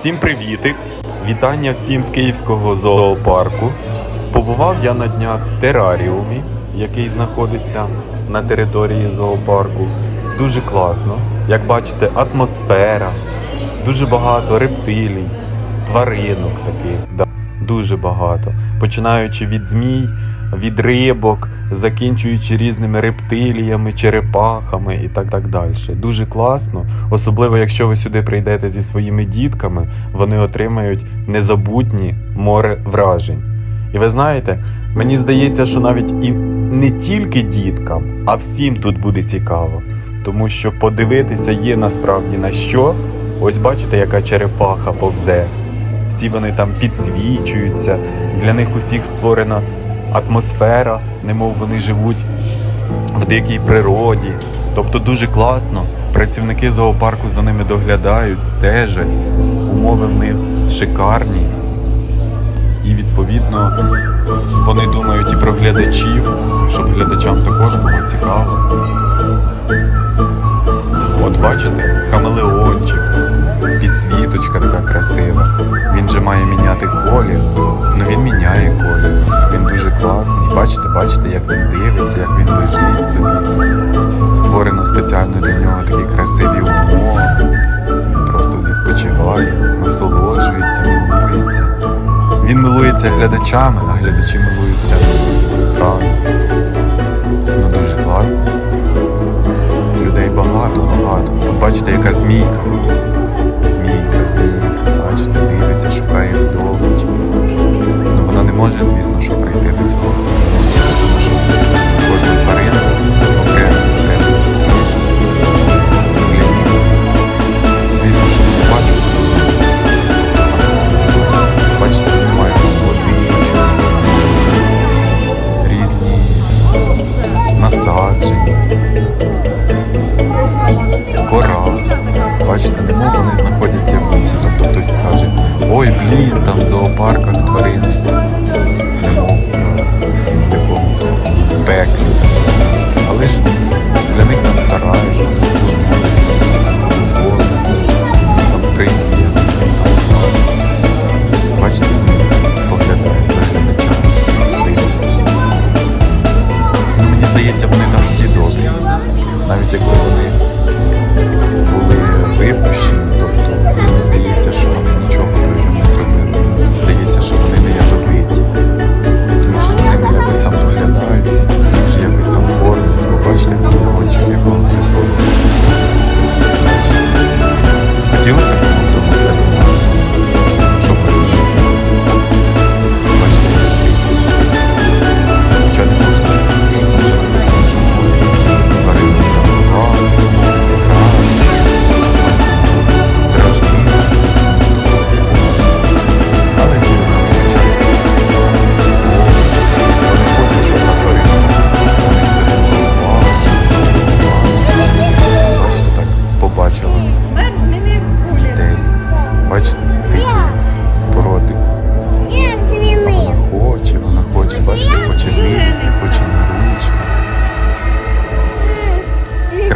Всім привітик! Вітання всім з Київського зоопарку. Побував я на днях в тераріумі, який знаходиться на території зоопарку. Дуже класно. Як бачите, атмосфера, дуже багато рептилій, тваринок таких. Дуже багато. Починаючи від змій, від рибок, закінчуючи різними рептиліями, черепахами і так, так далі. Дуже класно. Особливо, якщо ви сюди прийдете зі своїми дітками, вони отримають незабутні море вражень. І ви знаєте, мені здається, що навіть і не тільки діткам, а всім тут буде цікаво. Тому що подивитися є насправді на що. Ось бачите, яка черепаха повзе. Всі вони там підсвічуються, для них усіх створена атмосфера, немов вони живуть в дикій природі. Тобто дуже класно. Працівники зоопарку за ними доглядають, стежать, умови в них шикарні. І відповідно вони думають і про глядачів, щоб глядачам також було цікаво. От бачите, хамелеончик, Бачите, бачите, як він дивиться, як він лежить собі. Створено спеціально для нього такі красиві умови. Він просто відпочиває, насолоджується, милується. Він милується глядачами, а глядачі милуються екраном. Ну дуже класно. Людей багато, багато. От бачите, яка змійка. Змійка, змійка, бачите, дивиться, шукає здобич. Ну вона не може, звісно, що кора. Бачите, немов вони знаходяться в лісі. Тобто хтось скаже, ой, блін, там в зоопарках тварин. Немов е, в якомусь пеклі. Але ж для них там стараються,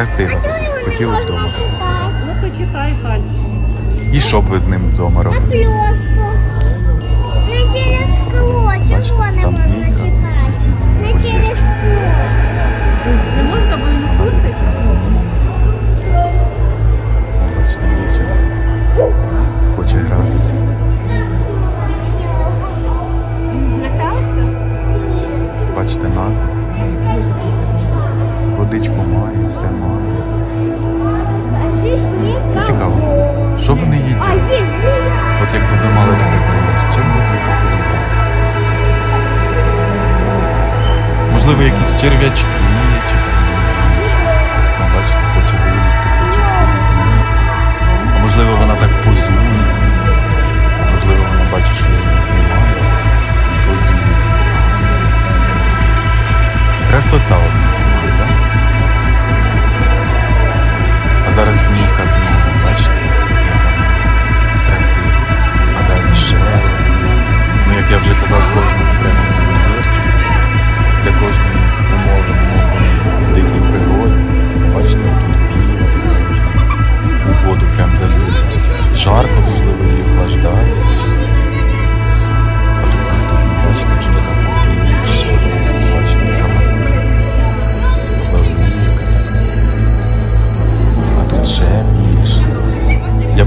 Красиво. Хотіли б вдома. Ну, почекай, Хальчик. І що б ви з ним вдома А робили? не через скло, Бачите, чого не там можна змійка в чіпати? Не через скло. Не можна, Ж Цікаво. Що вони їдять? От якби ви мали таке вдома, чим би ви? Можливо, якісь черв'ячки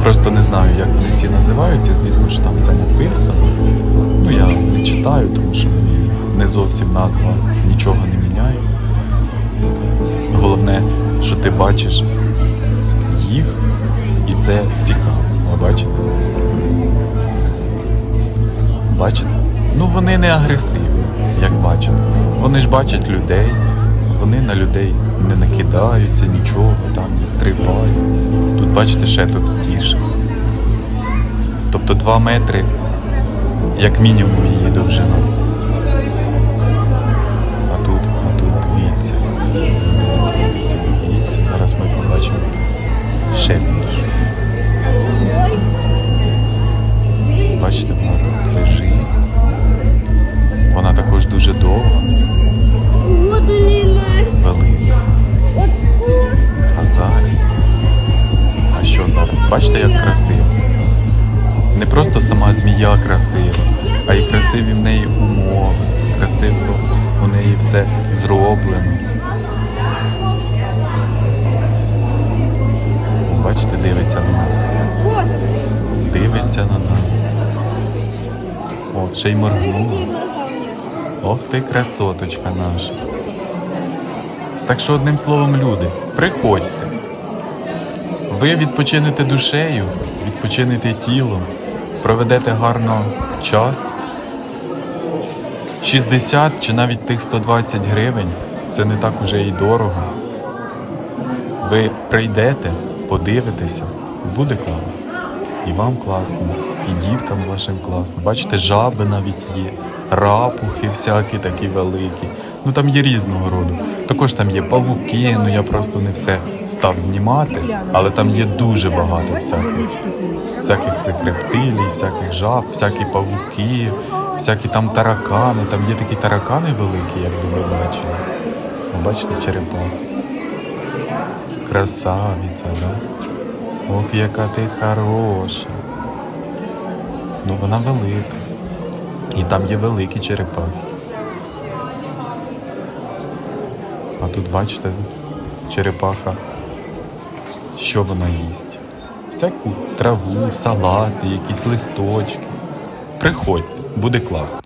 просто не знаю, як вони всі називаються. Звісно ж, там все написано. Ну, я не читаю, тому що мені не зовсім назва нічого не міняє. Головне, що ти бачиш їх, і це цікаво. Ви бачите? Бачите? Ну вони не агресивні, як бачите. Вони ж бачать людей, на людей не накидаються, нічого, там не стрибають. Тут, бачите, ще товстіше. Тобто 2 метри, як мінімум, її довжина. Бачите, як красиво? Не просто сама змія красива, а й красиві в неї умови, красиво у неї все зроблено. Бачите, дивиться на нас. Дивиться на нас. О, ще й моргнула. Ох ти красоточка наша. Так що одним словом, люди, приходьте. Ви відпочинете душею, відпочинете тілом, проведете гарно час. 60 чи навіть тих 120 гривень це не так уже і дорого. Ви прийдете, подивитеся, буде класно. І вам класно, і діткам вашим класно. Бачите, жаби навіть є, рапухи всякі такі великі. Ну там є різного роду. Також там є павуки, ну я просто не все став знімати, але там є дуже багато всяких. Всяких цих рептилій, всяких жаб, всякі павуки, всякі там таракани. Там є такі таракани великі, як би ви бачили. Ви бачите черепах. Красавиця, да? Ох, яка ти хороша. Ну вона велика. І там є великі черепахи. А тут бачите, черепаха, що вона їсть? Всяку траву, салати, якісь листочки. Приходьте, буде класно.